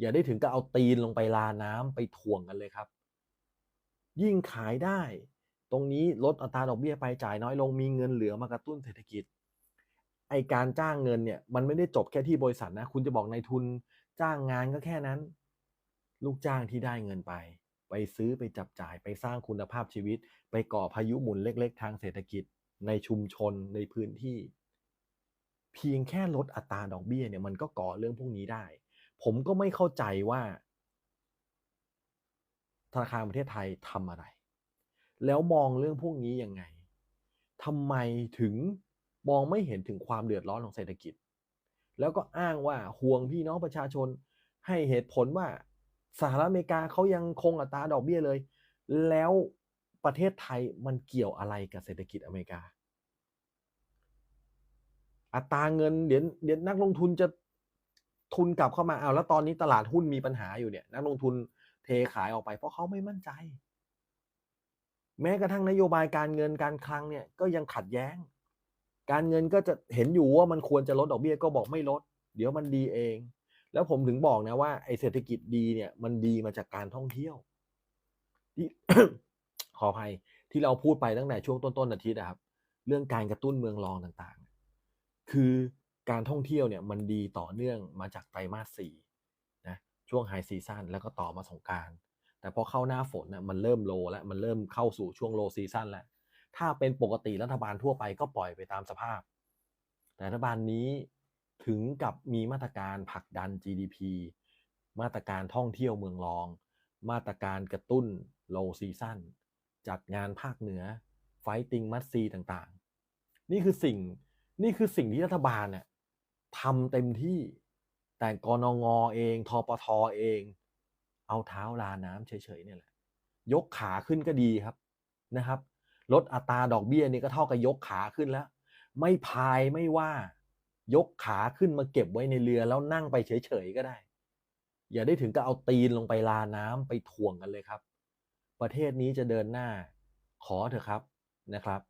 อย่าได้ถึงกับเอาตีนลงไปลาน้ำไปถ่วงกันเลยครับ ยิ่งขายได้ ตรงนี้ลดอัตราดอกเบี้ยไปจ่ายน้อยลงมีเงินเหลือมากระตุ้นเศรษฐกิจ ไอการจ้างเงินเนี่ยมันไม่ได้จบแค่ที่บริษัทนะ คุณจะบอกนายทุนจ้างงานก็แค่นั้น ลูกจ้างที่ได้เงินไป ไปซื้อไปจับจ่ายไปสร้างคุณภาพชีวิต ไปก่อพายุหมุนเล็ก ๆ ทางเศรษฐกิจ ในชุมชนในพื้นที่ เพียงแค่ลดอัตราดอกเบี้ยเนี่ยมันก็ก่อเรื่องพวกนี้ได้ ผมก็ไม่เข้าใจว่า ธนาคารประเทศไทยทำอะไร แล้วมองเรื่องพวกนี้ยังไงทำไมถึงมองไม่เห็นถึงความเดือดร้อนของเศรษฐกิจ แล้วก็อ้างว่าห่วงพี่น้องประชาชนให้เหตุผลว่าสหรัฐอเมริกาเขายังคงอัตราดอกเบี้ยเลย แล้วประเทศไทยมันเกี่ยวอะไรกับเศรษฐกิจอเมริกา อัตราเงินเดี๋ยวเดี๋ยวนักลงทุนจะ ทุนกลับเข้ามาเอาแล้วตอนนี้ตลาดหุ้นมีปัญหาอยู่เนี่ยนักลงทุนเทขายออกไปเพราะเขาไม่มั่นใจ แม้กระทั่งนโยบายการเงินการคลังเนี่ยก็ยังขัดแย้ง การเงินก็จะเห็นอยู่ว่ามันควรจะลดดอกเบี้ยก็บอกไม่ลด เดี๋ยวมันดีเอง แล้วผมถึงบอกนะว่าไอ้เศรษฐกิจดีเนี่ยมันดีมาจากการท่องเที่ยวที่ขออภัยที่เราพูดไปตั้งแต่ช่วงต้นๆอาทิตย์นะครับ เรื่องการกระตุ้นเมืองรองต่างๆ คือ การท่องเที่ยวเนี่ยมันดีต่อเนื่องมาจากไตรมาสสี่นะช่วงไฮซีซันแล้วก็ต่อมาสงการแต่พอเข้าหน้าฝนน่ะมันเริ่มโลแล้วมันเริ่มเข้าสู่ช่วงโลซีซันแล้ว ถ้าเป็นปกติรัฐบาลทั่วไปก็ปล่อยไปตามสภาพ แต่รัฐบาลนี้ถึงกับมีมาตรการผลักดัน GDP มาตรการท่องเที่ยวเมืองรอง มาตรการกระตุ้น low season จัดงานภาคเหนือ fighting m u s t ต่างๆ นี่คือสิ่งนี่คือสิ่งที่รัฐบาลเนี่ย ทำเต็มที่แต่กนงเองทปทเอง เอาเท้าลาน้ำเฉยๆเนี่ยแหละยกขาขึ้นก็ดีครับนะครับ ลดอัตราดอกเบี้ยนี่ก็เท่ากับยกขาขึ้นแล้ว ไม่พายไม่ว่า ยกขาขึ้นมาเก็บไว้ในเรือแล้วนั่งไปเฉยๆก็ได้ อย่าได้ถึงกับเอาตีนลงไปลาน้ำไปถ่วงกันเลยครับ ประเทศนี้จะเดินหน้าขอเถอะครับนะครับ